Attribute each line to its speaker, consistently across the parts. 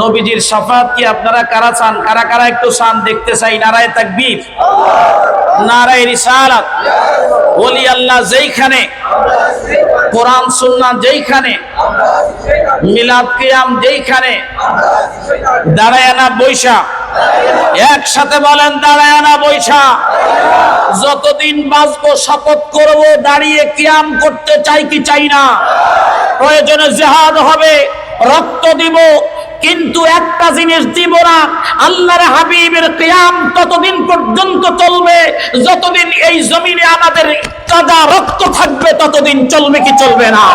Speaker 1: নবীজির সাফাত কি আপনারা কারা চান? কারা কারা একটু চান? দেখতে চাই, নারায় তাকবীর। নারায় রিসালাত। ওলি আল্লাহ যেইখানে, কোরআন, সুন্নাহ যেইখানে, মিলাদ কিয়াম যেইখানে দাঁড়ায় না বৈশা। একসাথে বলেন দাঁড়ায় না বৈশা। যতদিন বাঁচবো, শপথ করব, দাঁড়িয়ে কিয়াম করতে চাই কি চাই না? প্রয়োজনে জেহাদ হবে, রক্ত দিব কিন্তু একটা জিনিস দিব না, আল্লাহর হাবিবের কিয়াম ততদিন পর্যন্ত চলবে, যতদিন এই জমিনে আমাদের তাজা রক্ত থাকবে, ততদিন চলবে কি চলবে না।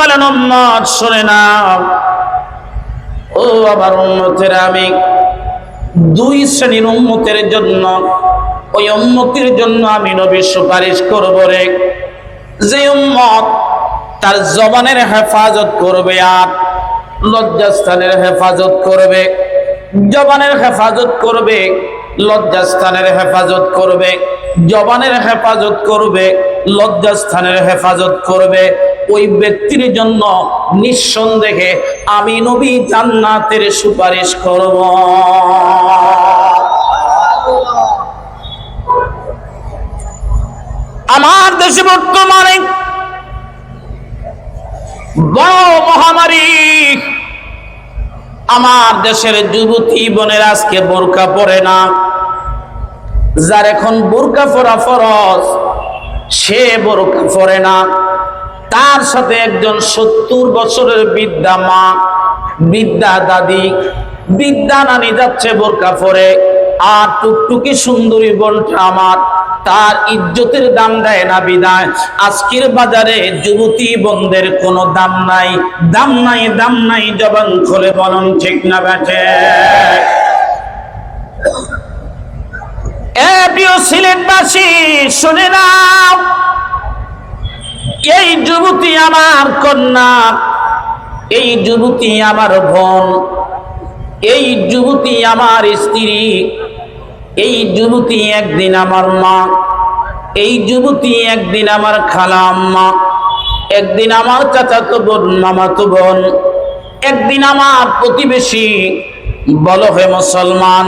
Speaker 1: বলেন ও আমি দুই শ্রেণির জন্য, ওই জন্য আমি নবী সুপারিশ করব রে। যে উম্মত তার জবানের হেফাজত করবে আর লজ্জাস্থানের হেফাজত করবে, জবানের হেফাজত করবে, লজ্জাস্থানের হেফাজত করবে, জবানের হেফাজত করবে, লজ্জাস্থানের হেফাজত করবে। ওই ব্যক্তির জন্য নিঃসন্দেহে আমি নবী জান্নাতের সুপারিশ করব। আমার দেশে বর্তমানে বড় মহামারী। আমার দেশের যুবতী বোনের আজকে বোরকা পরে না। যার এখন বোরকা পরা ফরজ, সে বোরকা পরে না। তার সাথে একজন সত্তর বছরের বিদ্যা মা বিদ্যা দাদি বিদ্যা নানি যাচ্ছে বোরকা পরে। আর টুকটুকি সুন্দরী বোনটা আমার তার ইজ্জতের দাম দেয় না বিদায়। আজকের বাজারে যুবতী বন্ধের কোনো দাম নাই। দাম নাই দাম নাই, জবান খোলে বলন, ঠিক না প্রিয় সিলেটবাসী এই যুবতী আমার এই যুবতী আমার এই যুবতী আমার স্ত্রী এই যুবতী একদিন আমার মা, এই যুবতী একদিন আমার খালা আম্মা, একদিন আমার চাচাতো বোন, মামাতো বোন, একদিন আমার প্রতিবেশী। বলো হে মুসলমান,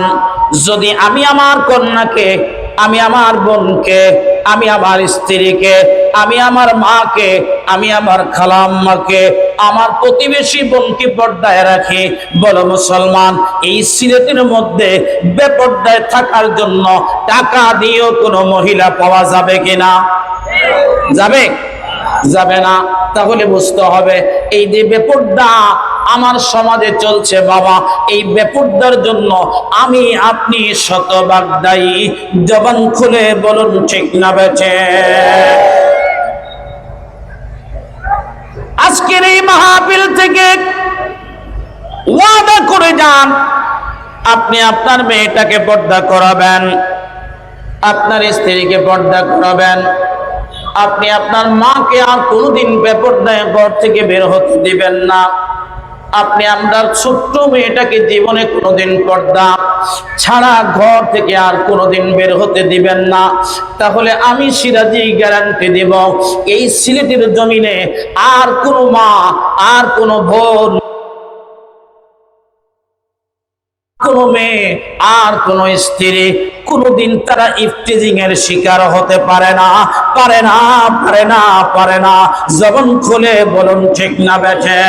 Speaker 1: যদি আমি আমার কন্যাকে, আমি আমার বোনকে, আমি আমার স্ত্রীকে, আমি আমার মাকে, আমি আমার খালাম্মাকে আমার প্রতিবেশী বোনকে পর্দায় রাখি। বলো মুসলমান, এই সিলেটের মধ্যে বেপর্দায় থাকার জন্য টাকা দিয়েও কোনো মহিলা পাওয়া যাবে কিনা? যাবে? যাবে না। তাহলে বুঝতে হবে, এই যে বেপর্দা আমার সমাজে চলছে বাবা, এই বেপর্দার জন্য আমি, আপনি শতভাগ দায়ী। জবান খুলে বলুন, ঠিক না বেছে আজকের এই মাহফিল থেকে ওয়াদা করে যান, আপনি আপনার মেয়েটাকে পর্দা করাবেন, আপনার স্ত্রীকে পর্দা করাবেন, আপনি আপনার মাকে আর কোনোদিন বেপর্দায় ঘর থেকে বের হতে দিবেন না। আপনি আপনার ছোট্ট মেয়েটাকে জীবনে কোনোদিন পর্দা ছাড়া ঘর থেকে আর কোনোদিন বের হতে দিবেন না। তাহলে আমি সিরাজি গ্যারান্টি দেব, এই সিলেটের জমিনে আর কোনো মা, আর কোনো বোন, কোনো মেয়ে, আর কোনো স্ত্রী কোনোদিন তারা ইফটিজিং এর শিকার হতে পারে না পারে না পারে না পারে না। জবন খুলে বলুন, ঠিক না বেঠে?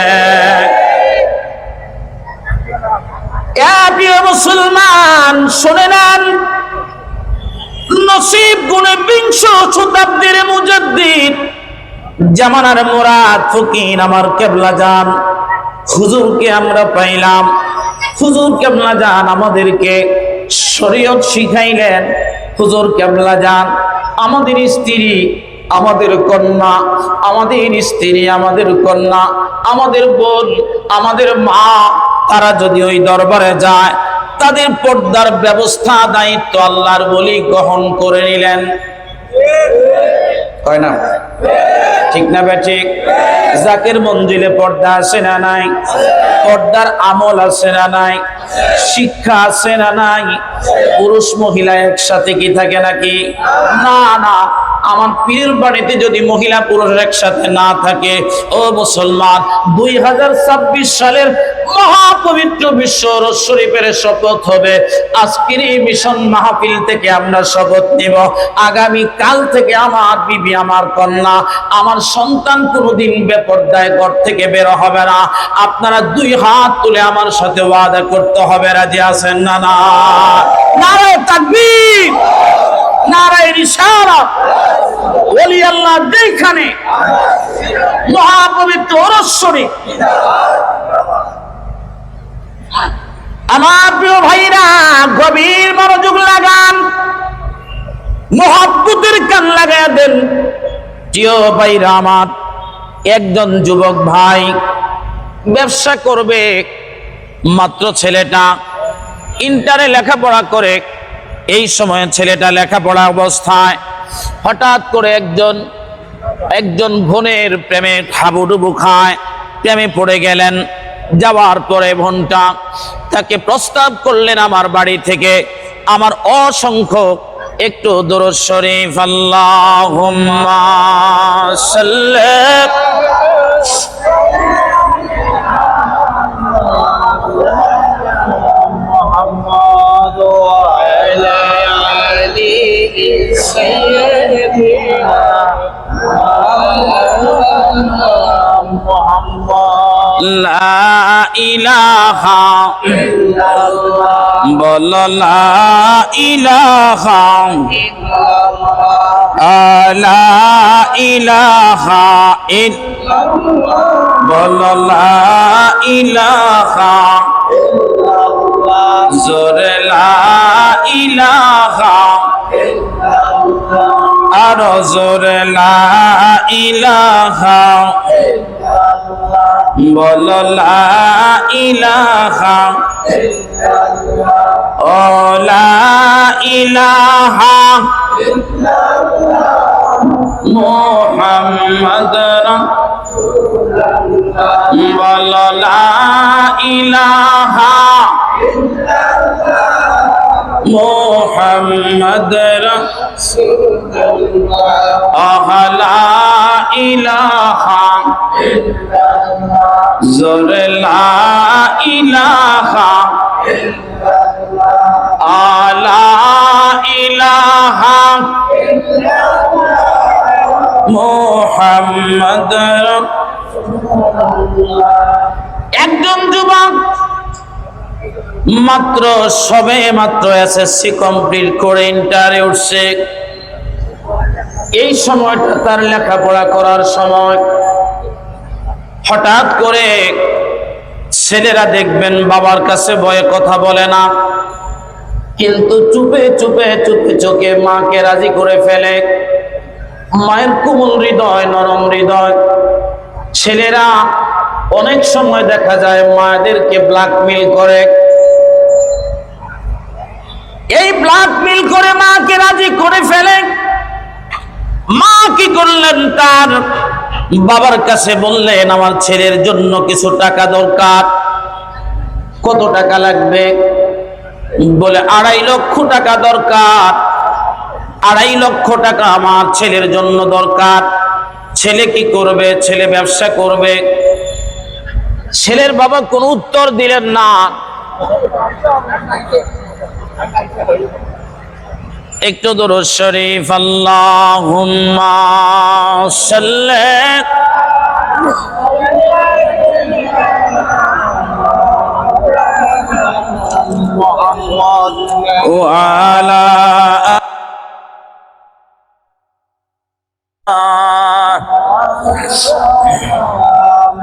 Speaker 1: মুসলমান, শুনে নেন। নসিব গুণে বিংশ শতাব্দীর মুজাদ্দিদ, জামানার মোরাদ ফকির আমার কেবলা যান হুজুরকে আমরা পাইলাম। হুজুর কেবলা যান আমাদেরকে শরীয়ত শিখাইলেন। হুজুর কেবলা যান আমাদের স্ত্রী, আমাদের কন্যা, আমাদের স্ত্রী, আমাদের কন্যা, আমাদের বোন, আমাদের মা তারা যদি ওই দরবারে যায়, তাদের পর্দার ব্যবস্থা, দায়িত্ব আল্লাহর বলি গ্রহণ করে নিলেন। হয় না? ঠিক না ঠিক? জাকের মঞ্জিলে পর্দা আছে না নাই? পর্দার আমল আছে না নাই? শিক্ষা আছে না নাই? পুরুষ মহিলা একসাথে কি থাকে নাকি? না না। আমার পীরের বাড়িতে যদি মহিলা পুরুষ একসাথে না থাকে, ও মুসলমান, দুই হাজার ছাব্বিশ সালের মহাপবিত্র বিশ্ব শরীফের শপথ হবে। আজকের এই মিশন মাহফিল থেকে আমরা শপথ নিব। আগামী কাল থেকে আমার বিবি, আমার কন্যা, আমার সন্তান কোনোদিন বেপর্দায় ঘর থেকে বের হবে না। আপনারা দুই হাত তুলে আমার সাথে ওয়াদা করতে হবে। রাজি আছেন না না? নারায় তাকবীর! আমার গভীর মনোযোগ লাগান, মহাব্বতের কান দেন। ভাইরা আমার, একজন যুবক ভাই ব্যবসা করবে, মাত্র ছেলেটা, ইন্টারে লেখাপড়া করে। এই সময়ে ছেলেটা লেখাপড়া অবস্থায় হঠাৎ করে একজন একজন বোনের প্রেমে হাবুডুবু খায়, প্রেমে পড়ে গেলেন। যাওয়ার পরে বোনটা তাকে প্রস্তাব করলেন আমার বাড়ি থেকে, আমার অসংখ্য একটু দরদ শরীফ, আল্লাহুম্মা লা ইলাহা বল লা ইলাহা লা ইলাহা বল লা ইলাহা জোরে লা ইলাহা আর জোরে ইলাহা বলো লা ইলাহা ও লা ইলাহা মোহাম্মদ বলো লা ইলাহা মোহাম্মদ আহলা ইলাহা একজন যুবক, মাত্র সবে মাত্র এসএসসি কমপ্লিট করে ইন্টারে উঠছে। এই সময়টা তার লেখাপড়া করার সময় হঠাৎ করে ছেলেরা দেখবেন বাবার কাছে ভয়ে কথা বলে না। কিন্তু চুপে চুপে চুপে চোখে মাকে রাজি করে ফেলে। মায়ের কোমল হৃদয়, নরম হৃদয়। ছেলেরা অনেক সময় দেখা যায় মায়েদেরকে ব্ল্যাকমেল করে। এই ব্ল্যাকমেল করে মাকে রাজি করে ফেলে। মা কি করলেন তার বাবার কাছে বললেন, আমার ছেলের জন্য কিছু টাকা দরকার। কত টাকা লাগবে? বলে, আড়াই লক্ষ টাকা দরকার। আড়াই লক্ষ টাকা আমার ছেলের জন্য দরকার। ছেলে কি করবে? ছেলে ব্যবসা করবে? ছেলের বাবা কোনো উত্তর দিলেন না। একটু দরুদ শরীফ আল্লাহুম্মা সাল্লি
Speaker 2: محمد
Speaker 1: وعلى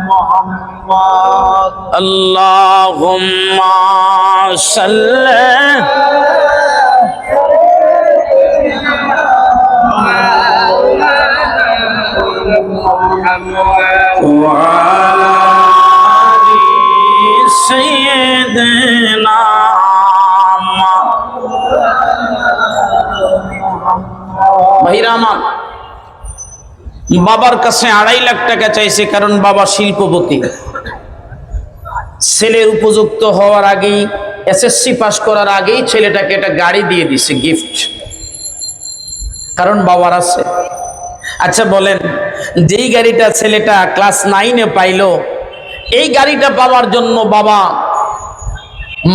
Speaker 2: محمد
Speaker 1: اللهم صل وعلى آل سيدنا ভাইরা আমার বাবার কাছে আড়াই লাখ টাকা চাইছে কারণ বাবা শিল্পপতি ছেলের উপযুক্ত হওয়ার আগেই এসএসসি পাশ করার আগেই ছেলেটাকে একটা গাড়ি দিয়ে দিছে গিফট কারণ বাবার আছে আচ্ছা বলেন, যেই গাড়িটা ছেলেটা ক্লাস নাইনে পাইলো, এই গাড়িটা পাওয়ার জন্য বাবা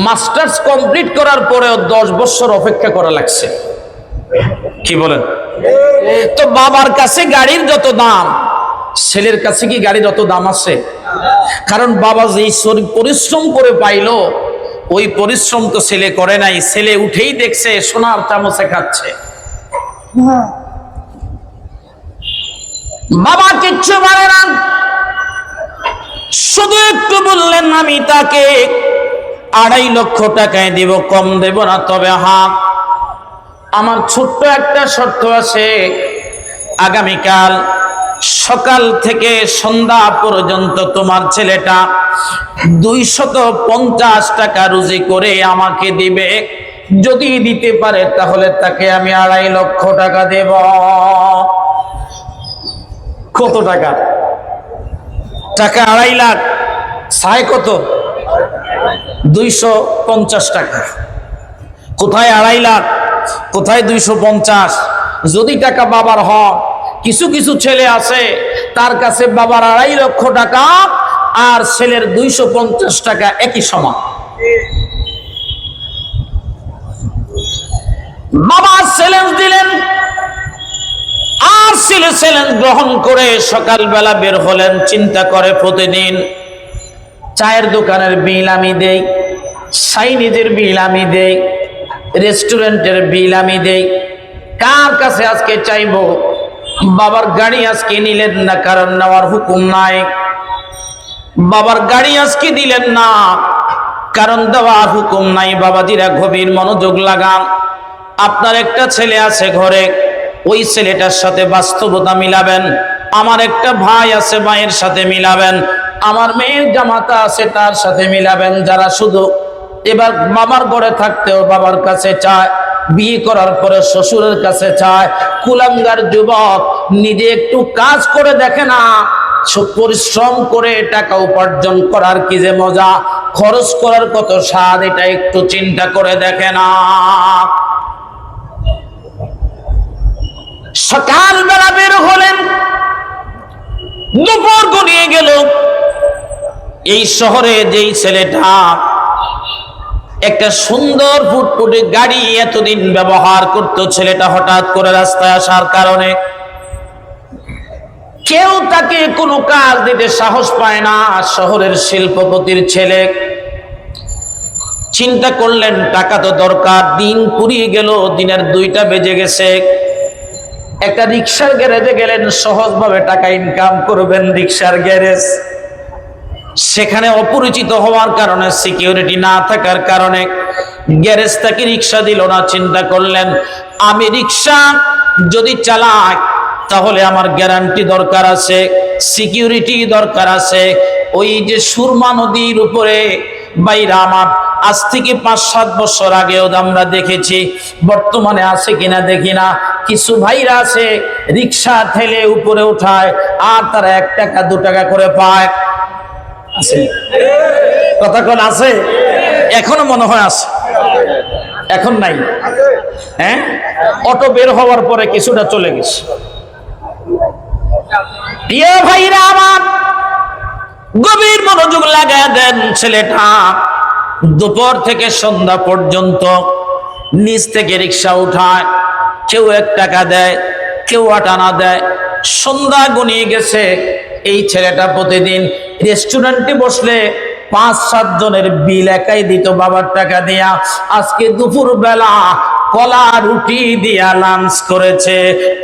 Speaker 1: মাস্টার্স কমপ্লিট করার পরেও দশ বছর অপেক্ষা করা লাগছে। কি বলেন? তো বাবার কাছে গাড়ির যত দাম, ছেলের কাছে কি গাড়ির অত দাম আছে? কারণ বাবা যেই শরীর পরিশ্রম করে পাইলো, ওই পরিশ্রম তো ছেলে করে নাই, ছেলে উঠেই দেখছে, সোনার চামচে খাচ্ছে। বাবা কিচ্ছু পারে না। শুধু একটু বললেন, আমি তাকে আড়াই লক্ষ টাকায় দিব, কম দেব না, তবে হা, আমার ছোট্ট একটা শর্ত আছে। আগামীকাল সকাল থেকে সন্ধ্যা পর্যন্ত তোমার ছেলেটা দুইশত পঞ্চাশ টাকা রুজি করে আমাকে দিবে। যদি দিতে পারে, তাহলে তাকে আমি আড়াই লক্ষ টাকা দেব। কত টাকা? টাকা আড়াই লাখ। সায় কত? দুইশো পঞ্চাশ টাকা। কোথায় আড়াই লাখ? কোথায় দুইশো পঞ্চাশ? যদি টাকা বাবার হয়, কিছু কিছু ছেলে আছে, তার কাছে বাবার আড়াই লক্ষ টাকা আর ছেলের দুইশো পঞ্চাশ টাকা একই সমান। বাবা চ্যালেঞ্জ দিলেন আর ছেলে চ্যালেঞ্জ গ্রহণ করে সকালবেলা বের হলেন, চিন্তা করে প্রতিদিন। চায়ের দোকানের বিল আমি দেই, সাইনিজের বিল আমি দেই, রেস্টুরেন্টের বিল আমি দেই। কার কাছে আজকে চাইব? বাবার গাড়ি আজকে নিলেন না, কারণ নেওয়ার হুকুম নাই। বাবার গাড়ি আজকে দিলেন না, কারণ দেওয়ার হুকুম নাই। বাবাজিরা গভীর মনোযোগ লাগান। আপনার একটা ছেলে আছে ঘরে। ওই ছেলেটার সাথে বাস্তবতা মিলাবেন, আমার একটা ভাই আছে ভাইয়ের সাথে মিলাবেন, আমার মেয়ের জামাতা আছে তার সাথে মিলাবেন, যারা শুধু এবার বাবার ঘরে থাকতেও বাবার কাছে চায়, বিয়ে করার পরে শ্বশুরের কাছে চায়, কুলাঙ্গার যুবক নিজে একটু কাজ করে দেখে না পরিশ্রম করে টাকা উপার্জন করার কি যে মজা, খরচ করার কত স্বাদ, এটা একটু চিন্তা করে দেখে না। সকালবেলা বের হলেন, দুপুর গড়িয়ে গেল। এই শহরে যেই ছেলেটা একটা সুন্দর ফুটফুটে গাড়ি এতদিন ব্যবহার করত, ছেলেটা হঠাৎ করে রাস্তায় আসার কারণে কেউ তাকে কোনো কাজ দিতে সাহস পায় না। শহরের শিল্পপতির ছেলে চিন্তা করলেন, টাকা তো দরকার, দিন পুরিয়ে গেল, দিনের দুইটা বেজে গেছে। একটা রিক্সার গ্যারেজে গেলেন, সহজভাবে টাকা ইনকাম করবেন রিক্সার গ্যারেজ। সেখানে অপরিচিত হওয়ার কারণে সিকিউরিটি না থাকার কারণে গ্যারেজ তাকে রিক্সা দিল না, চিন্তা করলেন, আমি রিক্সা যদি চালাই, তাহলে আমার গ্যারান্টি দরকার আছে সিকিউরিটি দরকার আছে। ওই যে সুরমা নদীর উপরে বাইরা আমার আজ থেকে পাঁচ, সাত বছর আগেও আমরা দেখেছি, বর্তমানে আছে কিনা দেখি না। কিছু ভাইরা আছে, রিক্সা ঠেলে উপরে উঠায়, আর তারা এক টাকা, দু টাকা করে পায়। আছে? কোন, আছে? এখনও মনে হয় আছে। এখন নাই। হ্যাঁ? অটো বের হওয়ার পরে কিছুটা চলে গেছে। প্রিয় ভাইরা আমার, গভীর মনোযোগ লাগায় দেন ছেলেটা। দুপুর থেকে সন্ধ্যা পর্যন্ত নিচ থেকে রিক্সা উঠায়, কেউ এক টাকা দেয়, কেউ আটানা দেয়। সন্ধ্যা গুনিয়ে গেছে, এই ছেলেটা প্রতিদিন রেস্টুরেন্টে বসলে পাঁচ সাত জনের বিল একাই দিত বাবার টাকা দিয়া। আজকে দুপুর বেলা কলা রুটি দিয়া লাঞ্চ করেছে।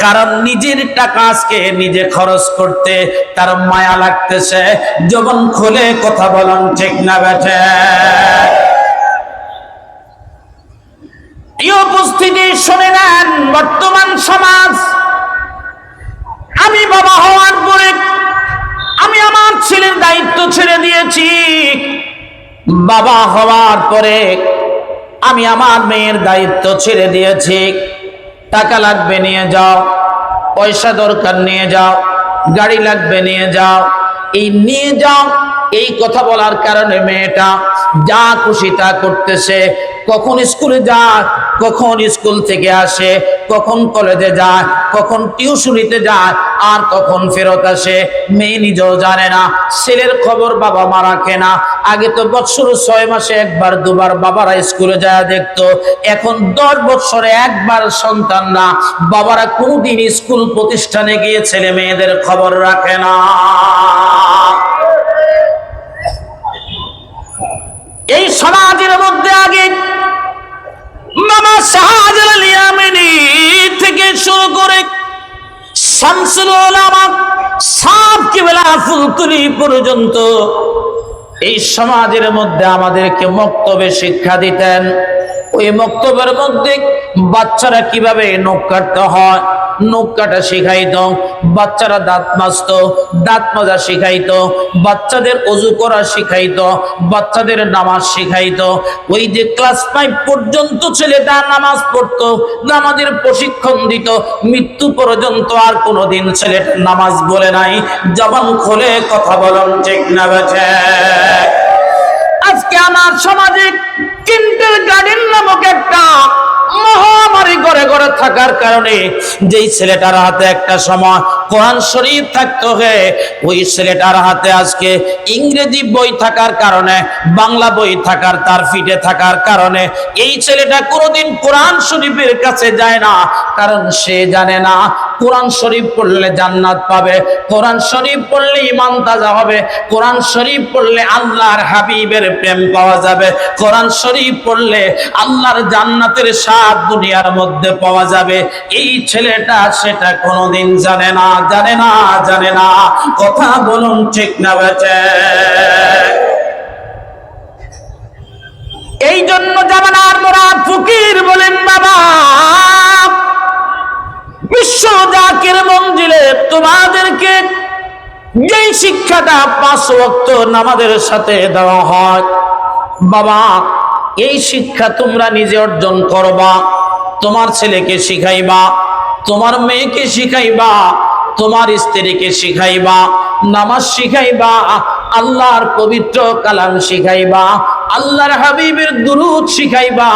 Speaker 1: কারণ নিজের টাকা আজকে নিজে খরচ করতে তার মায়া লাগতেছে। যখন খোলে কথা বলন, ঠিক না বেঠে? এই উপস্থিতি শুনে নেন বর্তমান সমাজ। আমি বাবা হওয়ার পরে আমি আমার ছেলের দায়িত্ব ছেড়ে দিয়েছি। বাবা হওয়ার পরে আমি আমার মেয়ের দায়িত্ব ছেড়ে দিয়েছি। টাকা লাগবে নিয়ে যাও, পয়সা দরকার নিয়ে যাও, গাড়ি লাগবে নিয়ে যাও। এই নিয়ে যাও, এই কথা বলার কারণে মেয়েটা যা খুশি তা করতেছে। কখন স্কুলে যায়, কখন স্কুল থেকে আসে, কখন কলেজে যায়, কখন টিউশনিতে যায়, আর কখন ফেরত আসে, মেয়ে নিজেও জানে না, ছেলের খবর বাবা মা রাখে না আগে তো বছর ছয় মাসে একবার, দুবার বাবারা স্কুলে যায় দেখতো। এখন দশ বছরে একবার সন্তান না। বাবারা কোনদিন স্কুল প্রতিষ্ঠানে গিয়ে ছেলে মেয়েদের খবর রাখে না। এই সমাজের মধ্যে আগে মামা শাহজালাল আমিনী থেকে শুরু করে শামসুল ওলামা সাব কিবেলা ফুলতুলি পর্যন্ত এই সমাজের মধ্যে আমাদেরকে মক্তবে শিক্ষা দিতেন। ওই মক্তবের মধ্যে বাচ্চারা কীভাবে নখ কাটতে হয়? নখ কাটা শিখাইতো, বাচ্চারা দাঁত মাজতো, দাঁত মাজা শিখাইতো, বাচ্চাদের অজু করা শিখাইতো, বাচ্চাদের নামাজ শিখাইতো। ওই যে ক্লাস ফাইভ পর্যন্ত ছেলেটা নামাজ পড়তো, নামাজের প্রশিক্ষণ দিত, মৃত্যু পর্যন্ত আর কোনোদিন ছেলেটা নামাজ বলে নাই। জবান খোলে কথা বলন, ঠিক না আজকে আমার সমাজে গার্ডেন নামক একটা মহামারী ঘরে ঘরে থাকার কারণে যেই ছেলেটার হাতে একটা সময় কোরআন শরীফ থাকতো হে, ওই ছেলেটার হাতে আজকে ইংরেজি বই থাকার কারণে, বাংলা বই থাকার তার ফিটে থাকার কারণে এই ছেলেটা কোনোদিন কোরআন শরীফের কাছে যায় না, কারণ সে জানে না কোরআন শরীফ পড়লে জান্নাত পাবে, কোরআন শরীফ পড়লে ইমান তাজা হবে, কোরআন শরীফ পড়লে আল্লাহর হাবিবের প্রেম পাওয়া যাবে, কোরআন শরীফ পড়লে আল্লাহর জান্নাতের স্বাদ দুনিয়ার মধ্যে পাওয়া যাবে। এই ছেলেটা সেটা কোনোদিন জানে না জানে না জানে না। কথা বলুন ঠিক না বেচে? এই জন্য জামানার মোরাদ ফকির বলেন, বাবা বিশ্ব জাকির মঞ্জিলে তোমাদেরকে যেই শিক্ষাটা পাঁচ ভক্ত নামাজের সাথে দেওয়া হয়, বাবা, এই শিক্ষা তোমরা নিজে অর্জন করবা, তোমার ছেলেকে শিখাইবা, তোমার মেয়েকে শিখাইবা তোমার স্ত্রীকে শিখাইবা, নামাজ শিখাইবা, আল্লাহর পবিত্র কালাম শিখাইবা, আল্লাহর হাবিবের দুরুদ শিখাইবা।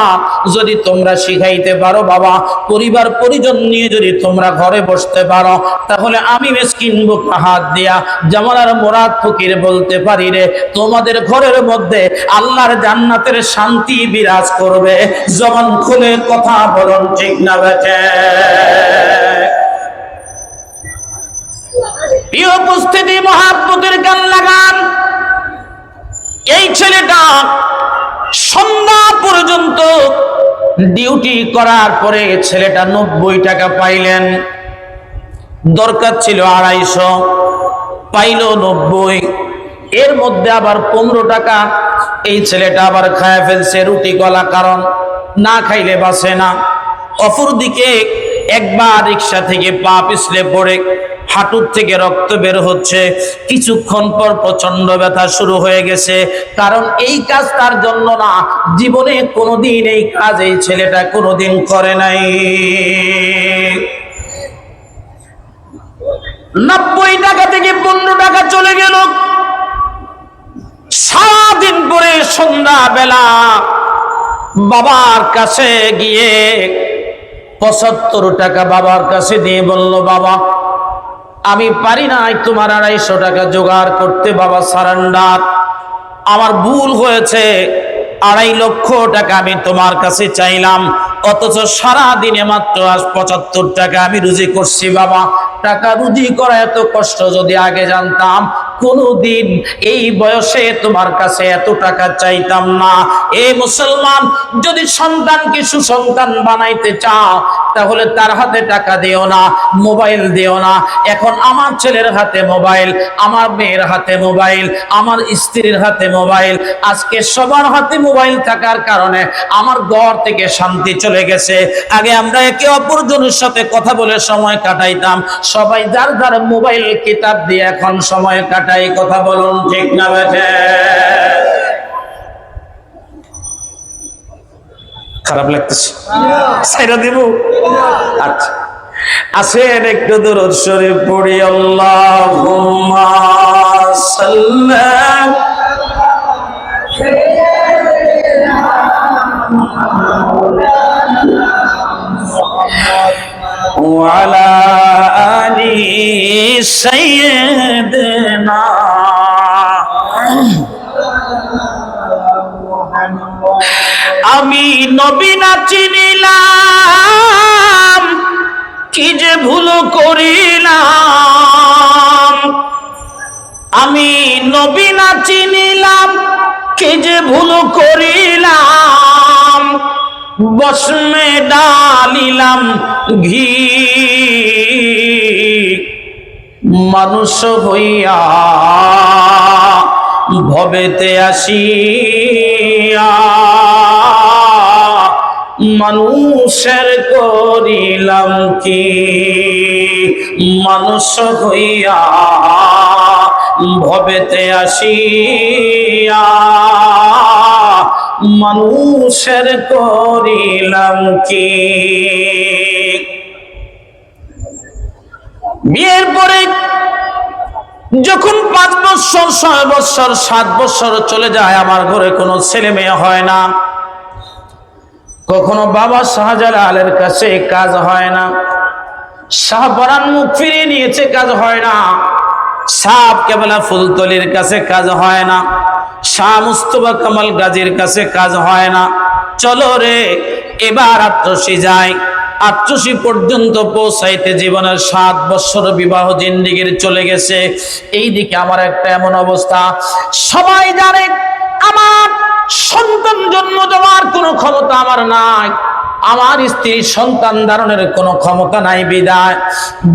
Speaker 1: যদি তোমরা শিখাইতে পারো বাবা, পরিবার পরিজন নিয়ে যদি তোমরা ঘরে বসতে পারো, তাহলে আমি মেসকিন বুক হাত দিয়া যেমন আর মোরাদ ফকির বলতে পারি রে, তোমাদের ঘরের মধ্যে আল্লাহর জান্নাতের শান্তি বিরাজ করবে। জবান খুলে কথা বলুন, ঠিক না বেঠে প্রিয় উপস্থিতি মহাত্মদের গান লাগান। এই ছেলেটা সন্ধ্যা পর্যন্ত ডিউটি করার পরে ছেলেটা নব্বই টাকা পাইলেন। দরকার ছিল আড়াইশো, পাইল নব্বই। এর মধ্যে আবার পনেরো টাকা। এই ছেলেটা আবার খায় ফেলছে রুটি কলা কারণ না খাইলে বাসে না। অপর দিকে একবার রিক্সা থেকে পা পিছলে পড়ে হাঁটুর থেকে রক্ত বের হচ্ছে। কিছুক্ষণ পর প্রচণ্ড ব্যথা শুরু হয়ে গেছে। কারণ এই কাজ তার জন্য না, জীবনে কোনোদিন এই কাজ এই ছেলেটা কোনোদিন করে নাই। নব্বই টাকা থেকে পনেরো টাকা চলে গেল। সারাদিন পরে সন্ধ্যা বেলা বাবার কাছে গিয়ে পঁচাত্তর টাকা বাবার কাছে দিয়ে বলল, বাবা আমি পারি নাই তোমার আড়াইশো টাকা জোগাড় করতে, বাবা, সারান্ডার। আমার ভুল হয়েছে, আড়াই লক্ষ টাকা আমি তোমার কাছে চাইলাম, অথচ সারা দিনে মাত্র আজ পঁচাত্তর টাকা আমি রুজি করছি, বাবা। টাকা রুজি করা এত কষ্ট যদি আগে জানতাম, কোনদিন এই বয়সে তোমার কাছে এত টাকা চাইতাম না। এ মুসলমান, যদি সন্তানকে সুসন্তান বানাইতে চাও তাহলে তার হাতে টাকা দিও না, মোবাইল দিও না। এখন আমার ছেলের হাতে মোবাইল, আমার মেয়ের হাতে মোবাইল, আমার স্ত্রীর হাতে মোবাইল। আজকে সবার হাতে মোবাইল থাকার কারণে আমার ঘর থেকে শান্তি চলে গেছে। আগে আমরা একে অপরজনের সাথে কথা বলে সময় কাটাইতাম। সবাই যার যার মোবাইল, কিতাব দিয়ে এখন সময় কাটাই। কথা বলুন ঠিক না বেঠে খারাপ লাগতেছে। সাইরা দেব। আচ্ছা। আসেন একটু দূর শরীফ পড়ি আল্লাহ আমি নবী না চিনিলাম, কি যে ভুল করিলাম। আমি নবী না চিনিলাম, কি যে ভুল করিলাম। বসমে ডালিলাম ঘি। মানুষ হইয়া ভবেতে আসিয়া মানুষের করিলাম কি? মানুষ হইয়া ভবেতে আসিয়া মানুষের করিলাম কি? বিয়ের পরে যখন পাঁচ বছর, ছয় বছর, সাত বছর চলে যায়, আমার ঘরে কোনো ছেলে মেয়ে হয় না। কখনো বাবা শাহজালালের কাছে কাজ হয় না। শাহপরান মুখ ফিরিয়ে নিয়েছে, কাজ হয় না। সাপ কেবলা ফুলতলির কাছে কাজ হয় না। শাহ মুস্তফা কামাল গাজীর কাছে কাজ হয় না। চলো রে, এবার আত্মসী যায় আটশোশি পর্যন্ত পৌঁছাইতে জীবনের সাত বছর বিবাহ জিন্দিগির চলে গেছে। এই দিকে আমার একটা এমন অবস্থা। সবাই জানে সন্তান জন্ম দেওয়ার কোনো ক্ষমতা আমার নাই। আমার স্ত্রীর সন্তান ধারণের কোনো ক্ষমতা নাই, বিদায়।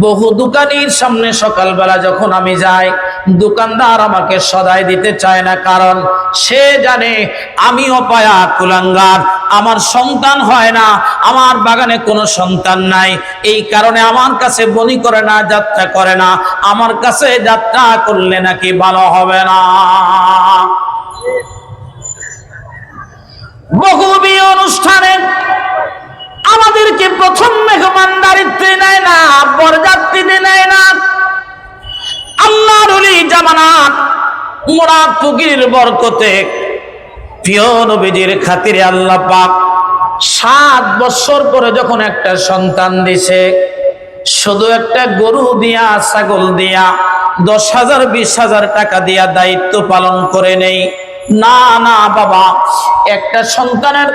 Speaker 1: বহু দোকানির সামনে সকালবেলা যখন আমি যাই, দোকানদার আমাকে সদাই দিতে চায় না, কারণ সে জানে আমি অপায়া কুলাঙ্গার। আমার সন্তান হয় না, আমার বাগানে কোনো সন্তান নাই। এই কারণে আমার কাছে বনি করে না, যাত্রা করে না। আমার কাছে যাত্রা করলে নাকি ভালো হবে না। বহু বিয়ে অনুষ্ঠানে আমাদেরকে প্রথম মেহমানদারিত্বে নেয় না, বরযাত্রীতে নেয় না। আল্লাহর জামানাত মোরাদ ফকির বরকতে প্রিয় নবীজির খাতিরে আল্লাহ পাক সাত বছর পরে যখন একটা সন্তান দিছে, শুধু একটা গরু দিয়া, ছাগল দিয়া দশ হাজার, বিশ হাজার টাকা দিয়া দায়িত্ব পালন করে নেই। না না, বাবা, একটা সন্তানের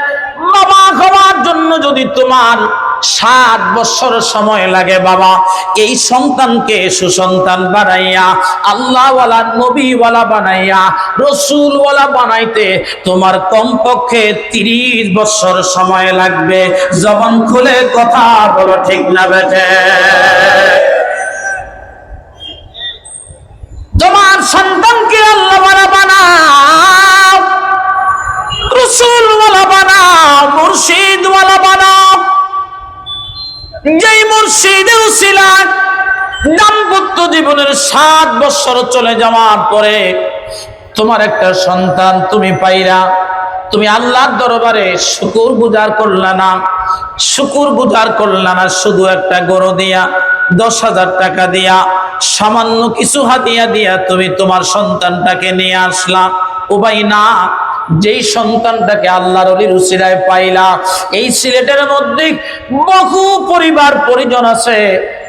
Speaker 1: বাবা হওয়ার জন্য যদি তোমার সাত বছর সময় লাগে, বাবা, এই সন্তানকে সুসন্তান বানাইয়া, আল্লাহওয়ালা, নবীওয়ালা বানাইয়া, রসুলওয়ালা বানাইতে তোমার কমপক্ষে তিরিশ বছর সময় লাগবে। জবান খুলে কথা বলো ঠিক না বেঠে। জীবনের সাত বছর চলে যাওয়ার পরে তোমার একটা সন্তান তুমি পাইরা, তুমি আল্লাহর দরবারে শুকুর গুজার করলা না। শুকুর গুজার করলা না, শুধু একটা গরু দিয়া, দশ হাজার টাকা দিয়া, সামান্য কিছু হাতিয়া দিয়া তুমি তোমার সন্তানটাকে নিয়ে আসলা। উপাই না যেই সন্তানটাকে আল্লাহর অলির উসিরায় পাইলা, এই সিলেটের মধ্যে বহু পরিবার পরিজন আছে।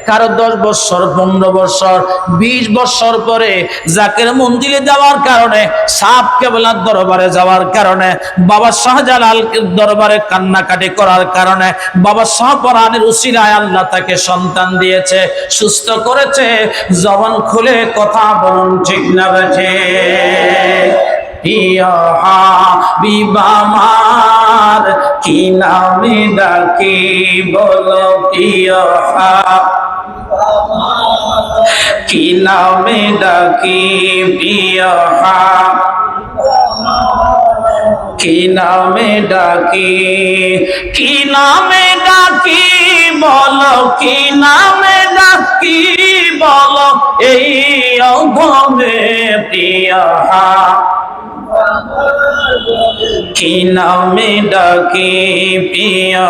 Speaker 1: কারও দশ বছর পনেরো বছর বিশ বছর পরে জাকের মন্দিরে যাওয়ার কারণে, সাপ কেবলার দরবারে যাওয়ার কারণে, বাবা শাহজালাল দরবারে কান্নাকাটি করার কারণে, বাবা শাহপরানের উসিরায় আল্লাহ তাকে সন্তান দিয়েছে, সুস্থ করেছে, জবান খুলে কথা বলুন ঠিক না প্রিয় বিবামার কি নামে ডাকি বলো প্রিয় কি নামে ডাকি প্রিয় কি নামে ডাকি? কি নামে ডাকি বলো? কি নামে ডাকি বলো? এই অভবে প্রিয়। কি নামে ডাকি প্রিয়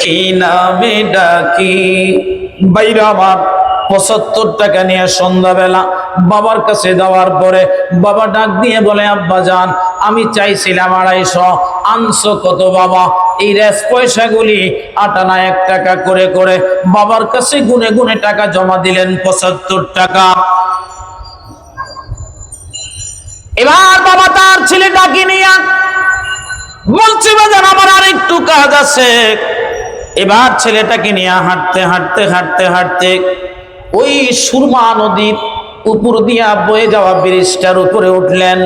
Speaker 1: কি নামে ডাকি? বাইরে আমার পঁচাত্তর টাকা নিয়ে সন্ধ্যাবেলা বাবার কাছে দেওয়ার পরে বাবা ডাক দিয়ে বলে, আব্বা যান, আমি চাইছিলাম আড়াইশো। আনছো কত বাবা? এই রেস পয়সাগুলি আটানা এক টাকা করে করে বাবার কাছে গুনে গুনে টাকা জমা দিলেন পঁচাত্তর টাকা। এবার বাবা তার ছেলেটাকে নিয়ে বলছে বাজার আমার আর একটু কাজ আছে। এবার ছেলেটাকে নিয়ে হাঁটতে হাঁটতে হাঁটতে হাঁটতে ওই সুরমা নদীর উপর দিয়া বয়ে যাওয়া ব্রিজটার উপরে উঠলেন।